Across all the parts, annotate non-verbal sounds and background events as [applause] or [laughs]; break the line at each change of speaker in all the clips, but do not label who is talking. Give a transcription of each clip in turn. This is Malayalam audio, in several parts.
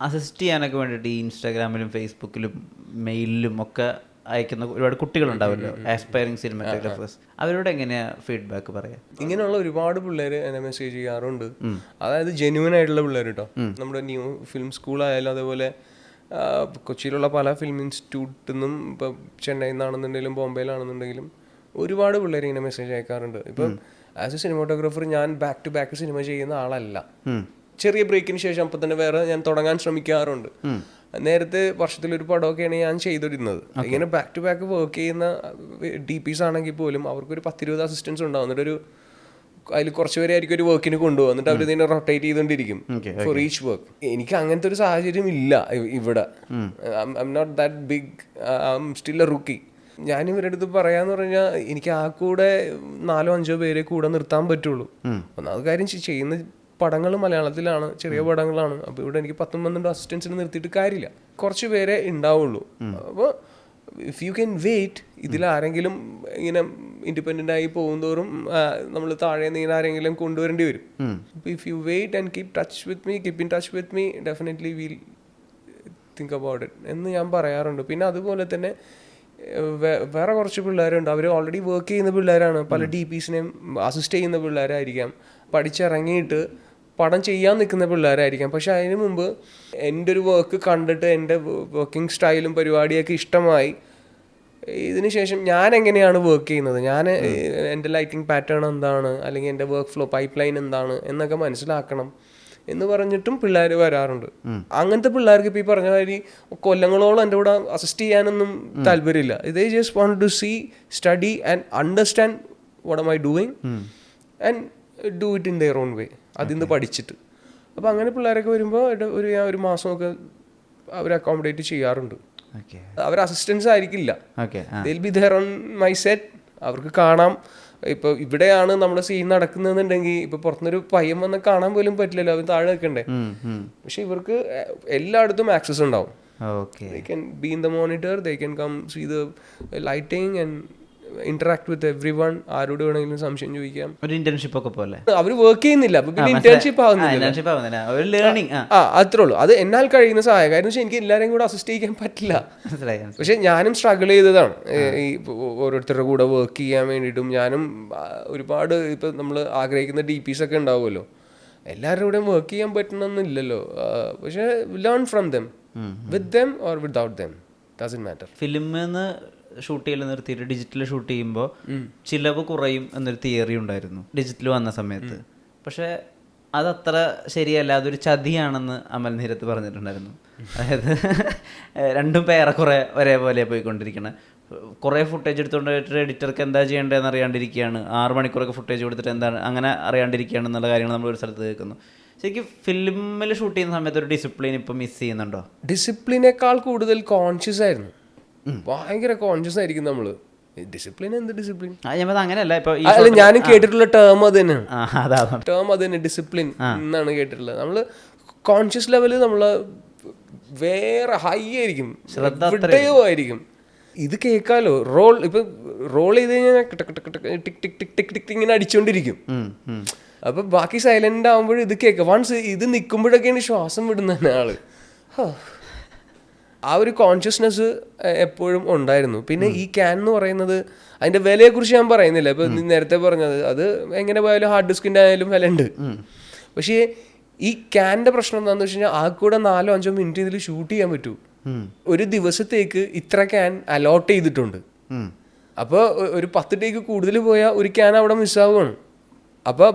അസിസ്റ്റ് ചെയ്യാനൊക്കെ വേണ്ടിയിട്ട് ഈ ഇൻസ്റ്റാഗ്രാമിലും ഫേസ്ബുക്കിലും മെയിലിലും ഒക്കെ അയക്കുന്ന ഒരുപാട് കുട്ടികളുണ്ടാവുമല്ലോ ആസ്പയറിംഗ് സിനിമാറ്റോഗ്രാഫേഴ്സ് അവരോട് എങ്ങനെയാ ഫീഡ്ബാക്ക് പറയാ?
ഇങ്ങനെയുള്ള ഒരുപാട് പിള്ളേർ എന്നെ മെസ്സേജ് ചെയ്യാറുണ്ട്. അതായത് ജെന്യൂൻ ആയിട്ടുള്ള പിള്ളേർ കേട്ടോ നമ്മുടെ ന്യൂ ഫിലിം സ്കൂളായാലും അതേപോലെ കൊച്ചിയിലുള്ള പല ഫിലിം ഇൻസ്റ്റിറ്റ്യൂട്ടിൽ നിന്നും ഇപ്പം ചെന്നൈയിൽ നിന്നാണെന്നുണ്ടെങ്കിലും ബോംബെയിലാണെന്നുണ്ടെങ്കിലും ഒരുപാട് പിള്ളേർ ഇങ്ങനെ മെസ്സേജ് അയക്കാറുണ്ട്. ഇപ്പം ആസ് എ സിനിമാറ്റോഗ്രാഫർ ഞാൻ ബാക്ക് ടു ബാക്ക് സിനിമ ചെയ്യുന്ന ആളല്ല. ചെറിയ ബ്രേക്കിന് ശേഷം അപ്പം തന്നെ വേറെ ഞാൻ തുടങ്ങാൻ ശ്രമിക്കാറുണ്ട്. നേരത്തെ വർഷത്തിലൊരു പടമൊക്കെയാണ് ഞാൻ ചെയ്തിരുന്നത്. ഇങ്ങനെ ബാക്ക് ടു ബാക്ക് വർക്ക് ചെയ്യുന്ന ഡി പീസ് ആണെങ്കിൽ പോലും അവർക്കൊരു പത്തിരുപത് അസിസ്റ്റൻസ് ഉണ്ടാവും. എന്നിട്ട് ഒരു അതിൽ കുറച്ച് പേരെ ആയിരിക്കും ഒരു വർക്കിന് കൊണ്ടുപോകും എന്നിട്ട് അവർ ഇതിനെ റൊട്ടേറ്റ് ചെയ്തുകൊണ്ടിരിക്കും ഫോർ ഈച്ച് വർക്ക് എനിക്ക് അങ്ങനത്തെ ഒരു സാഹചര്യം ഇല്ല ഇവിടെ. I am not that big I am still a rookie ഞാൻ ഇവരുടെ അടുത്ത് പറയാന്ന് പറഞ്ഞാൽ എനിക്ക് ആ കൂടെ നാലോ അഞ്ചോ പേരെ കൂടെ നിർത്താൻ പറ്റുള്ളൂ. ഒന്നാമത് കാര്യം ചെയ്യുന്ന പടങ്ങൾ മലയാളത്തിലാണ് ചെറിയ പടങ്ങളാണ്. അപ്പോൾ ഇവിടെ എനിക്ക് പത്തും പന്ത്രണ്ടും അസിസ്റ്റൻസിന് നിർത്തിയിട്ട് കാര്യമില്ല. കുറച്ച് പേരെ ഉണ്ടാവുള്ളൂ അപ്പോൾ ഇഫ് യു ക്യാൻ വെയിറ്റ് ഇതിൽ ആരെങ്കിലും ഇങ്ങനെ ഇൻഡിപെൻഡന്റ് ആയി പോകുന്തോറും നമ്മൾ താഴെ നിന്ന് ആരെങ്കിലും കൊണ്ടുവരേണ്ടി വരും. അപ്പോൾ if you wait and keep touch with me keep in touch with me definitely will think about it എന്ന് ഞാൻ പറയാറുണ്ട്. പിന്നെ അതുപോലെ തന്നെ വേറെ കുറച്ച് പിള്ളേരുണ്ട്. അവർ ഓൾറെഡി വർക്ക് ചെയ്യുന്ന പിള്ളേരാണ്. പല ഡി പീസിനെയും അസിസ്റ്റ് ചെയ്യുന്ന പിള്ളേരായിരിക്കാം. പഠിച്ചിറങ്ങിയിട്ട് പടം ചെയ്യാൻ നിൽക്കുന്ന പിള്ളേരായിരിക്കാം. പക്ഷെ അതിന് മുമ്പ് എന്റെ ഒരു വർക്ക് കണ്ടിട്ട് എന്റെ വർക്കിംഗ് സ്റ്റൈലും പരിപാടിയൊക്കെ ഇഷ്ടമായി. ഇതിന് ശേഷം ഞാൻ എങ്ങനെയാണ് വർക്ക് ചെയ്യുന്നത്? ഞാൻ എന്റെ ലൈറ്റിംഗ് പാറ്റേൺ എന്താണ്? അല്ലെങ്കിൽ എന്റെ വർക്ക് ഫ്ലോ പൈപ്പ് ലൈൻ എന്താണ്? എന്നൊക്കെ മനസ്സിലാക്കണം എന്ന് പറഞ്ഞിട്ടും പിള്ളേർ വരാറുണ്ട്. അങ്ങനത്തെ പിള്ളേർക്ക് ഇപ്പോൾ ഈ പറഞ്ഞ മാതിരി കൊല്ലങ്ങളോളം എന്റെ കൂടെ അസിസ്റ്റ് ചെയ്യാനൊന്നും താല്പര്യമില്ല. ഇതേ just want to see study and understand what am I doing and do it in their own way അതിൽ നിന്ന് പഠിച്ചിട്ട്. അപ്പോൾ അങ്ങനെ പിള്ളേരൊക്കെ വരുമ്പോൾ ഒരു ഞാൻ ഒരു മാസമൊക്കെ അവർ അക്കോമഡേറ്റ് ചെയ്യാറുണ്ട്. അവർ അസിസ്റ്റൻസ് ആയിരിക്കില്ല. Be there on my set അവർക്ക് കാണാം. ഇപ്പോൾ ഇവിടെയാണ് നമ്മുടെ സീൻ നടക്കുന്നതെന്നുണ്ടെങ്കിൽ ഇപ്പൊ പുറത്തുനിന്നൊരു പയ്യൻ വന്ന് കാണാൻ പോലും പറ്റില്ലല്ലോ. അവർ താഴെ നിൽക്കണ്ടേ. പക്ഷെ ഇവർക്ക് എല്ലായിടത്തും ആക്സസ് ഉണ്ടാവും.
They
they can be in the monitor. They can come see the lighting and with everyone ആരോട് വേണമെങ്കിലും സംശയം ചോദിക്കാം.
ഒരു ഇന്റേൺഷിപ്പ് ഒക്കെ പോലെ.
അവർ വർക്ക് ചെയ്യുന്നില്ല. അപ്പൊ പിന്നെ ഇന്റേൺഷിപ്പ് ആവുന്നില്ല.
ഒരു ലേണിംഗ് ആ.
അത്രേ ഉള്ളൂ. അത് എന്നാൽ കഴിയുന്ന സഹായം. കാരണം വെച്ചാൽ എനിക്ക് എല്ലാവരെയും കൂടെ അസിസ്റ്റ് ചെയ്യാൻ പറ്റില്ല. പക്ഷെ ഞാനും സ്ട്രഗിൾ ചെയ്തതാണ്. ഈ ഓരോരുത്തരുടെ കൂടെ വർക്ക് ചെയ്യാൻ വേണ്ടിയിട്ടും ഞാനും ഒരുപാട് ഇപ്പൊ നമ്മൾ ആഗ്രഹിക്കുന്ന ഡി പീസ് ഒക്കെ ഉണ്ടാവുമല്ലോ. എല്ലാവരുടെ കൂടെയും വർക്ക് ചെയ്യാൻ പറ്റണമെന്നില്ലല്ലോ. പക്ഷെ learn from them with them or without them doesn't matter
ഫിലിമിന്ന് shoot ചെയ്യൽ നിർത്തിയിട്ട് ഡിജിറ്റൽ ഷൂട്ട് ചെയ്യുമ്പോൾ ചിലവ് കുറയും എന്നൊരു തിയറി ഉണ്ടായിരുന്നു. ഡിജിറ്റൽ വന്ന സമയത്ത്. പക്ഷേ അതത്ര ശരിയല്ല. അതൊരു ചതിയാണെന്ന് അമൽ നീരത്ത് പറഞ്ഞിട്ടുണ്ടായിരുന്നു. അതായത് [laughs] രണ്ടും പേരെ കുറെ ഒരേപോലെ പോയിക്കൊണ്ടിരിക്കണം. കുറേ ഫുട്ടേജ് എടുത്തുകൊണ്ടിട്ട് പോയിട്ട് എഡിറ്റർക്ക് എന്താ ചെയ്യേണ്ടതെന്ന് അറിയാണ്ടിരിക്കുകയാണ് ആറ് മണിക്കൂറൊക്കെ ഫുട്ടേജ് കൊടുത്തിട്ട് എന്താണ് അങ്ങനെ അറിയാണ്ടിരിക്കുകയാണ് എന്നുള്ള കാര്യങ്ങൾ നമ്മൾ ഒരു സ്ഥലത്ത് കേൾക്കുന്നു. ശരിക്കും ഫിലിമിൽ ഷൂട്ട് ചെയ്യുന്ന സമയത്ത് ഒരു ഡിസിപ്ലിൻ ഇപ്പം മിസ് ചെയ്യുന്നുണ്ടോ?
ഡിസിപ്ലിനേക്കാൾ കൂടുതൽ കോൺഷ്യസ് ആയിരുന്നു. ഭയങ്കര കോൺഷ്യസ് ആയിരിക്കും നമ്മൾ. ഡിസിപ്ലിൻ എന്ത് ഡിസിപ്ലിൻ
അങ്ങനെയല്ല
ഞാൻ കേട്ടിട്ടുള്ള ടേം അത് തന്നെയാണ്. ടേം അത് തന്നെ ഡിസിപ്ലിൻ എന്നാണ് കേട്ടിട്ടുള്ളത്. നമ്മൾ കോൺഷ്യസ് ലെവലിൽ നമ്മൾ വേറെ ഹൈ ആയിരിക്കും. ശ്രദ്ധയോ ആയിരിക്കും. ഇത് കേൾക്കാലോ റോൾ ഇപ്പൊ റോൾ ചെയ്ത് കഴിഞ്ഞാൽ ടിക് ഇങ്ങനെ അടിച്ചുകൊണ്ടിരിക്കും അപ്പൊ ബാക്കി സൈലന്റ് ആകുമ്പോഴും ഇത് കേൾക്കാം വൺസ് ഇത് നിൽക്കുമ്പോഴൊക്കെയാണ് ശ്വാസം വിടുന്ന ആൾ. ആ ഒരു കോൺഷ്യസ്നെസ് എപ്പോഴും ഉണ്ടായിരുന്നു. പിന്നെ ഈ ക്യാൻ എന്ന് പറയുന്നത് അതിന്റെ വിലയെക്കുറിച്ച് ഞാൻ പറയുന്നില്ല. ഇപ്പൊ നീ നേരത്തെ പറഞ്ഞത് അത് എങ്ങനെ പോയാലും ഹാർഡ് ഡിസ്കിന്റെ ആയാലും വില ഉണ്ട് പക്ഷേ ഈ ക്യാന്റെ പ്രശ്നം എന്താണെന്ന് വെച്ച് കഴിഞ്ഞാൽ ആ കൂടെ നാലോ അഞ്ചോ മിനിറ്റ് ഇതിൽ ഷൂട്ട് ചെയ്യാൻ പറ്റൂ. ഒരു ദിവസത്തേക്ക് ഇത്ര ക്യാൻ അലോട്ട് ചെയ്തിട്ടുണ്ട്. അപ്പോൾ ഒരു പത്ത് ടേക്ക് കൂടുതൽ പോയാൽ ഒരു ക്യാൻ അവിടെ മിസ്സാവുകയാണ് അപ്പോൾ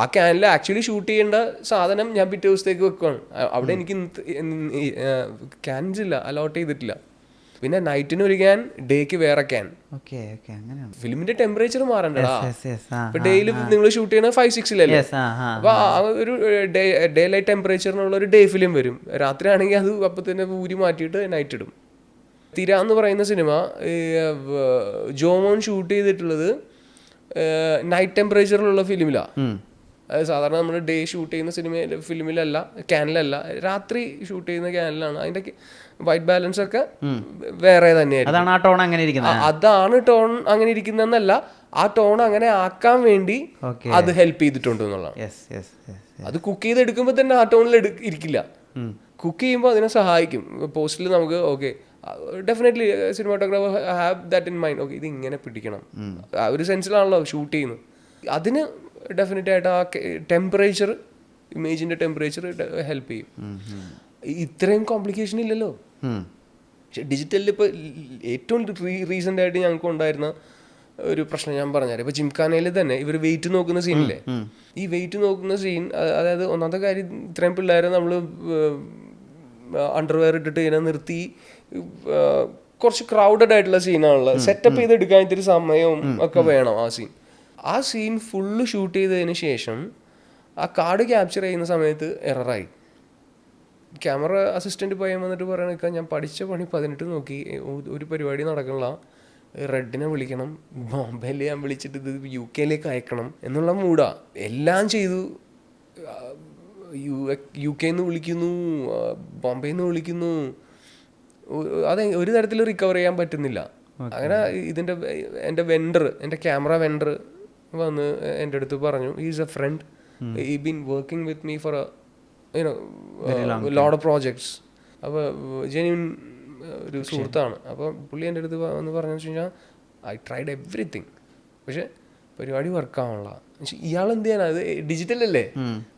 ആ ക്യാനിൽ ആക്ച്വലി ഷൂട്ട് ചെയ്യേണ്ട സാധനം ഞാൻ പിറ്റേ ദിവസത്തേക്ക് വെക്കുകയാണ് അവിടെ എനിക്ക് ക്യാൻസ് ഇല്ല അലോട്ട് ചെയ്തിട്ടില്ല. പിന്നെ നൈറ്റിന് ഒരു ക്യാൻ ഡേക്ക് വേറെ ക്യാൻ ഫിലിമിന്റെ ടെമ്പറേച്ചർ മാറണ്ടടാ. ഇപ്പൊ ഡേയിൽ നിങ്ങൾ ഷൂട്ട് ചെയ്യണ ഫൈവ് സിക്സിലല്ലേ അപ്പൊ ഒരു ഡേ ലൈറ്റ് ടെമ്പറേച്ചറിനുള്ള ഒരു ഡേ ഫിലിം വരും. രാത്രി ആണെങ്കിൽ അത് അപ്പൊ തന്നെ ഊരി മാറ്റിയിട്ട് നൈറ്റ് ഇടും. തിര എന്ന് പറയുന്ന സിനിമ ജോമോൻ ഷൂട്ട് ചെയ്തിട്ടുള്ളത് നൈറ്റ് ടെമ്പറേച്ചറിലുള്ള ഫിലിമിലാണ് അത് സാധാരണ നമ്മൾ ഡേ ഷൂട്ട് ചെയ്യുന്ന സിനിമ ഫിലിമിലല്ല ക്യാനിലല്ല രാത്രി ഷൂട്ട് ചെയ്യുന്ന ക്യാനിലാണ് അതിന്റെ വൈറ്റ് ബാലൻസ് ഒക്കെ വേറെ തന്നെയായിരിക്കും.
അതാണ് ആ ടോൺ അങ്ങനെ ഇരിക്കുന്നത്.
അതാണ് ടോൺ അങ്ങനെ ഇരിക്കുന്നതെന്നല്ല ആ ടോൺ അങ്ങനെ ആക്കാൻ വേണ്ടി അത് ഹെൽപ്പ് ചെയ്തിട്ടുണ്ട് എന്നുള്ളതാണ്. അത് കുക്ക് ചെയ്തെടുക്കുമ്പോൾ തന്നെ ആ ടോണിൽ ഇരിക്കില്ല. കുക്ക് ചെയ്യുമ്പോൾ അതിനെ സഹായിക്കും. പോസ്റ്റിൽ നമുക്ക് okay definitely cinematographer have that in mind okay ഇത് ഇങ്ങനെ പിടിക്കണം. ആ ഒരു സെൻസിലാണല്ലോ ഷൂട്ട് ചെയ്യുന്നത്. അതിന് ഡെഫിനറ്റ് ആയിട്ട് ആ ടെമ്പറേച്ചർ ഇമേജിന്റെ ടെമ്പറേച്ചർ ഹെൽപ്പ് ചെയ്യും. ഇത്രയും കോംപ്ലിക്കേഷൻ ഇല്ലല്ലോ. പക്ഷെ ഡിജിറ്റലിൽ ഇപ്പോൾ ഏറ്റവും റീസെന്റ് ആയിട്ട് ഞങ്ങൾക്ക് ഉണ്ടായിരുന്ന ഒരു പ്രശ്നം ഞാൻ പറഞ്ഞുതരാം. ഇപ്പോൾ ജിംഖാനയിൽ തന്നെ ഇവർ വെയിറ്റ് നോക്കുന്ന സീനില്ലേ ഈ വെയിറ്റ് നോക്കുന്ന സീൻ അതായത് ഒന്നാമത്തെ കാര്യം ഇത്രയും പിള്ളേരെ നമ്മൾ അണ്ടർവെയർ ഇട്ടിട്ട് ഇതിനെ നിർത്തി കുറച്ച് ക്രൗഡഡ് ആയിട്ടുള്ള സീനാണല്ലോ സെറ്റപ്പ് ചെയ്തെടുക്കാൻ ഇത്തിരി സമയവും ഒക്കെ വേണം ആ സീൻ ആ സീൻ ഫുള്ള് ഷൂട്ട് ചെയ്തതിന് ശേഷം ആ കാർഡ് ക്യാപ്ചർ ചെയ്യുന്ന സമയത്ത് എററായി ക്യാമറ അസിസ്റ്റന്റ് പയ്യൻ വന്നിട്ട് പറയണ ഞാൻ പഠിച്ച പണി പതിനെട്ട് നോക്കി. ഒരു പരിപാടി നടക്കണില്ല. റെഡിനെ വിളിക്കണം. ബോംബെയിൽ ഞാൻ വിളിച്ചിട്ട് ഇത് യു കെയിലേക്ക് അയക്കണം എന്നുള്ള മൂടാ എല്ലാം ചെയ്തു. യു യു കെയിൽ നിന്ന് വിളിക്കുന്നു ബോംബെയിൽ നിന്ന് വിളിക്കുന്നു. അത് ഒരു തരത്തിൽ റിക്കവർ ചെയ്യാൻ പറ്റുന്നില്ല. അങ്ങനെ ഇതിന്റെ എന്റെ വെൻഡർ എന്റെ ക്യാമറ വെൻഡർ വന്ന് എന്റെ അടുത്ത് പറഞ്ഞു is a friend he been working with me for you know lot of projects അപ്പോൾ ജെന്യൂൻ ഒരു സുഹൃത്താണ്. അപ്പോൾ പുള്ളി എന്റെ അടുത്ത് വന്ന് പറഞ്ഞു വെച്ച് കഴിഞ്ഞാൽ ഐ ട്രൈഡ് എവറിത്തിങ് പക്ഷെ പരിപാടി വർക്ക് ഇയാൾ എന്ത് ചെയ്യാനാ അത് ഡിജിറ്റൽ അല്ലേ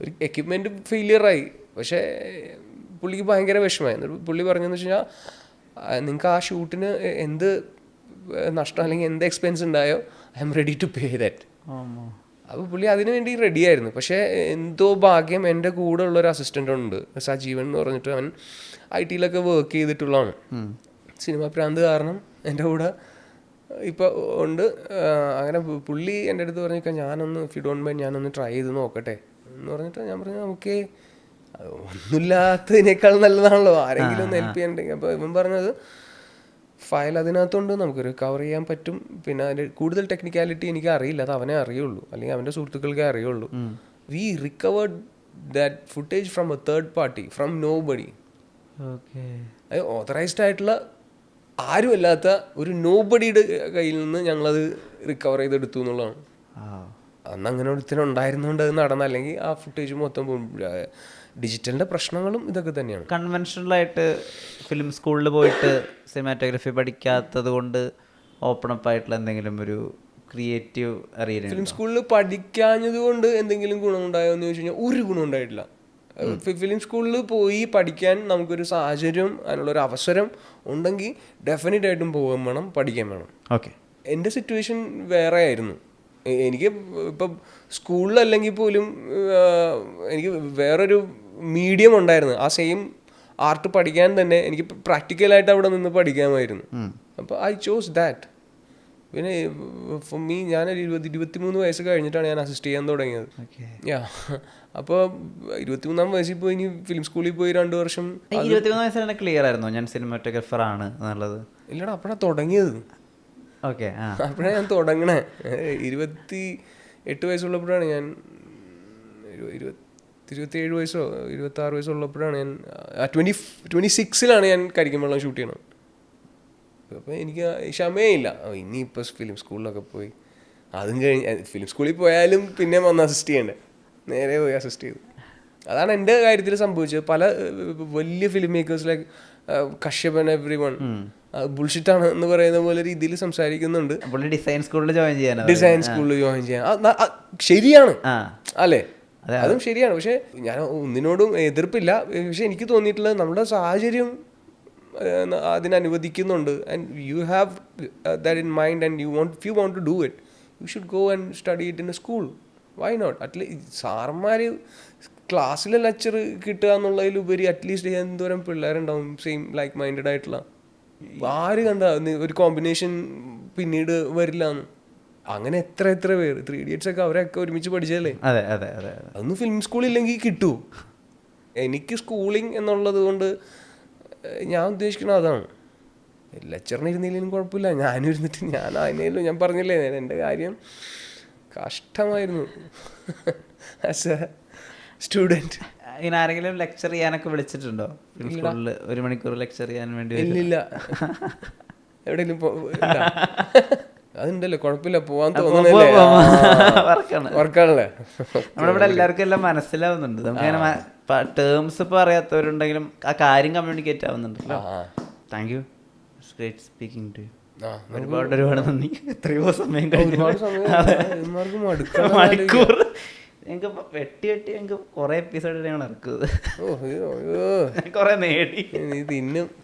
ഒരു എക്യുപ്മെന്റ് ഫെയിലിയർ ആയി. പക്ഷേ പുള്ളിക്ക് ഭയങ്കര വിഷമമായി. എന്നിട്ട് പുള്ളി പറഞ്ഞെന്ന് വെച്ച് കഴിഞ്ഞാൽ നിങ്ങൾക്ക് ആ ഷൂട്ടിന് എന്ത് നഷ്ടം അല്ലെങ്കിൽ എന്ത് എക്സ്പെൻസ് ഉണ്ടായോ? I am ready to pay that. അപ്പോൾ പുള്ളി അതിനു വേണ്ടി റെഡി ആയിരുന്നു. പക്ഷേ എന്തോ ഭാഗ്യം എന്റെ കൂടെ ഉള്ള ഒരു അസിസ്റ്റന്റ് ഉണ്ട്. സജീവൻ എന്ന് പറഞ്ഞിട്ട് അവൻ ഐ ടിയിലൊക്കെ വർക്ക് ചെയ്തിട്ടുള്ളതാണ്. സിനിമ പ്രാന്ത് കാരണം എന്റെ കൂടെ ഇപ്പോൾ ഉണ്ട്. അങ്ങനെ പുള്ളി എന്റെ അടുത്ത് പറഞ്ഞേക്കാം ഞാനൊന്ന് ഇഫ് യു ഡോണ്ട് മൈൻഡ് ഞാനൊന്ന് ട്രൈ ചെയ്ത് നോക്കട്ടെ. എന്ന് പറഞ്ഞിട്ട് ഞാൻ പറഞ്ഞു ഓക്കെ. ഒന്നുമില്ലാത്തതിനേക്കാൾ നല്ലതാണല്ലോ. ആരെങ്കിലും ഒന്ന് ഹെൽപ്പ് ചെയ്യണ്ടെങ്കിൽ അപ്പോൾ ഇവൻ പറഞ്ഞത് ഫയൽ അതിനകത്തുണ്ട്. നമുക്ക് റിക്കവർ ചെയ്യാൻ പറ്റും. പിന്നെ അതിന്റെ കൂടുതൽ ടെക്നിക്കാലിറ്റി എനിക്ക് അറിയില്ല. അത് അവനെ അറിയുള്ളൂ. അല്ലെങ്കിൽ അവന്റെ സുഹൃത്തുക്കൾക്കേ അറിയുള്ളൂ. We recovered that footage from a third party from nobody authorised ആയിട്ടുള്ള ആരുമല്ലാത്ത ഒരു നോ ബഡിയുടെ കയ്യിൽ നിന്ന് ഞങ്ങളത് റിക്കവർ ചെയ്തെടുത്തു എന്നുള്ളതാണ്. അന്ന് അങ്ങനെ ഒരുത്തിന് ഉണ്ടായിരുന്നുകൊണ്ട് അത് നടന്ന അല്ലെങ്കിൽ ആ ഫുട്ടേജ് മൊത്തം ഡിജിറ്റലിന്റെ പ്രശ്നങ്ങളും ഇതൊക്കെ തന്നെയാണ്.
കൺവെൻഷണൽ ആയിട്ട് ഫിലിം സ്കൂളിൽ പോയിട്ട് സിനിമാറ്റോഗ്രഫി പഠിക്കാത്തത് കൊണ്ട് ഓപ്പൺ അപ്പ് ആയിട്ടുള്ള എന്തെങ്കിലും ഒരു ക്രിയേറ്റീവ് അറിയില്ല
ഫിലിം സ്കൂളിൽ പഠിക്കാഞ്ഞത് കൊണ്ട് എന്തെങ്കിലും ഗുണമുണ്ടായോ എന്ന് ചോദിച്ചു കഴിഞ്ഞാൽ ഒരു ഗുണം ഉണ്ടായിട്ടില്ല ഫിലിം സ്കൂളിൽ പോയി പഠിക്കാൻ നമുക്കൊരു സാഹചര്യം അതിനുള്ള ഒരു അവസരം ഉണ്ടെങ്കിൽ ഡെഫിനറ്റ് ആയിട്ടും പോകാൻ വേണം പഠിക്കാൻ വേണം.
ഓക്കെ.
എന്റെ സിറ്റുവേഷൻ വേറെ ആയിരുന്നു. എനിക്ക് ഇപ്പം സ്കൂളിലല്ലെങ്കിൽ പോലും എനിക്ക് വേറൊരു മീഡിയം ഉണ്ടായിരുന്നു. ആ സെയിം ആർട്ട് പഠിക്കാൻ തന്നെ എനിക്ക് പ്രാക്ടിക്കലായിട്ട് അവിടെ നിന്ന് പഠിക്കാമായിരുന്നു. അപ്പോൾ ഐ ചോസ് ദാറ്റ് പിന്നെ ഫോർ മീ ഞാൻ ഇരുപത് ഇരുപത്തിമൂന്ന് വയസ്സ് കഴിഞ്ഞിട്ടാണ് ഞാൻ അസിസ്റ്റ് ചെയ്യാൻ തുടങ്ങിയത്.
ഓക്കെ.
യാ [laughs] അപ്പോൾ ഇരുപത്തിമൂന്നാം വയസ്സിൽ പോയി ഇനി ഫിലിം സ്കൂളിൽ പോയി രണ്ടു വർഷം
ഇരുപത്തിമൂന്നാം വയസ്സിൽ തന്നെ ക്ലിയർ ആയിരുന്നു? ഞാൻ സിനിമാറ്റോഗ്രാഫർ ആണ് എന്നുള്ളത്.
ഇല്ലടാ അപ്പഴാ തുടങ്ങിയത്.
ഓക്കെ
അപ്പോഴാണ് ഞാൻ തുടങ്ങണേ. ഇരുപത്തി എട്ട് വയസ്സുള്ളപ്പോഴാണ് ഞാൻ ഇരു- ഇരുപത്തി ഇരുപത്തിയേഴ് വയസ്സോ ഇരുപത്തി ആറ് വയസ്സോ ഉള്ളപ്പോഴാണ് ഞാൻ ട്വന്റി ട്വന്റി സിക്സിലാണ് ഞാൻ കരിക്കും വെള്ളം ഷൂട്ട് ചെയ്യണം അപ്പോൾ എനിക്ക് ക്ഷമയേ ഇല്ല ഓ, ഇനിയിപ്പോൾ ഫിലിം സ്കൂളിലൊക്കെ പോയി. അതും കഴിഞ്ഞ് ഫിലിം സ്കൂളിൽ പോയാലും പിന്നെ വന്ന് അസിസ്റ്റ് ചെയ്യണ്ടേ. നേരെ പോയി അസിസ്റ്റ് ചെയ്തു. അതാണ് എന്റെ കാര്യത്തിൽ സംഭവിച്ചത്. പല വലിയ ഫിലിം മേക്കേഴ്സ് ലൈക്ക് കശ്യപൻ എവ്രി വൺ ആണ് എന്ന് പറയുന്ന പോലെ രീതിയിൽ സംസാരിക്കുന്നുണ്ട്.
ഡിസൈൻ സ്കൂളിൽ ജോയിൻ ചെയ്യാൻ
ഡിസൈൻ സ്കൂളിൽ ജോയിൻ ചെയ്യാൻ. ശരിയാണ്. അല്ലേ? അതും ശരിയാണ്. പക്ഷെ ഞാൻ ഒന്നിനോടും എതിർപ്പില്ല. പക്ഷെ എനിക്ക് തോന്നിയിട്ടുള്ളത് നമ്മുടെ സാഹചര്യം അതിനനുവദിക്കുന്നുണ്ട്. And you have that in mind and you want you want to do it you should go and study it in a school why not at least സാറന്മാർ ക്ലാസ്സിലെ ലെക്ചർ കിട്ടുക എന്നുള്ളതിലുപരി അറ്റ്ലീസ്റ്റ് എന്തോരം പിള്ളേരുണ്ടാവും സെയിം ലൈക്ക് മൈൻഡഡ് ആയിട്ടുള്ള ആര് കണ്ട ഒരു കോമ്പിനേഷൻ പിന്നീട് വരില്ല എന്ന്. അങ്ങനെ എത്ര എത്ര പേര്. ത്രീ ഇഡിയറ്റ്സ് ഒക്കെ അവരൊക്കെ ഒരുമിച്ച് പഠിച്ചല്ലേ
അതെ അതെ അതെ അതെ.
അതൊന്നും ഫിലിം സ്കൂളില്ലെങ്കിൽ കിട്ടൂ. എനിക്ക് സ്കൂളിംഗ് എന്നുള്ളത് കൊണ്ട് ഞാൻ ഉദ്ദേശിക്കുന്നത് അതാണ്. ലെക്ചറിന് ഇരുന്നില്ലെങ്കിലും കുഴപ്പമില്ല. ഞാനും ഇരുന്നിട്ട് ഞാൻ അതിനേലും ഞാൻ പറഞ്ഞില്ലേ എന്റെ കാര്യം. കഷ്ടമായിരുന്നു. സ്റ്റുഡന്റ്
ഇങ്ങനെ ആരെങ്കിലും ലെക്ചർ ചെയ്യാനൊക്കെ വിളിച്ചിട്ടുണ്ടോ? സ്കൂളിൽ ഒരു മണിക്കൂർ ലെക്ചർ ചെയ്യാൻ വേണ്ടി.
ഇല്ലില്ല. എവിടെയെങ്കിലും. അതുണ്ടല്ലോ കുഴപ്പമില്ല. പോവാൻ
തോന്നുന്നില്ലേ
വർക്കാണല്ലേ?
നമ്മളിവിടെ എല്ലാവർക്കും എല്ലാം മനസ്സിലാവുന്നുണ്ട്. നമുക്ക് ടേംസ് ഇപ്പൊ അറിയാത്തവരുണ്ടെങ്കിലും ആ കാര്യം communicate ആവുന്നുണ്ടല്ലോ. Thank you great speaking to
ആ
ഒരുപാട് ഒരുപാട് നന്ദി. എത്രയോ സമയം കഴിഞ്ഞു മണിക്കൂർ. ഞങ്ങൾക്ക് വെട്ടി വെട്ടി ഞങ്ങൾക്ക് കുറെ എപ്പിസോഡ് ഞങ്ങൾ ഇറക്കുന്നത്. കുറെ നേടി.
തിന്നും.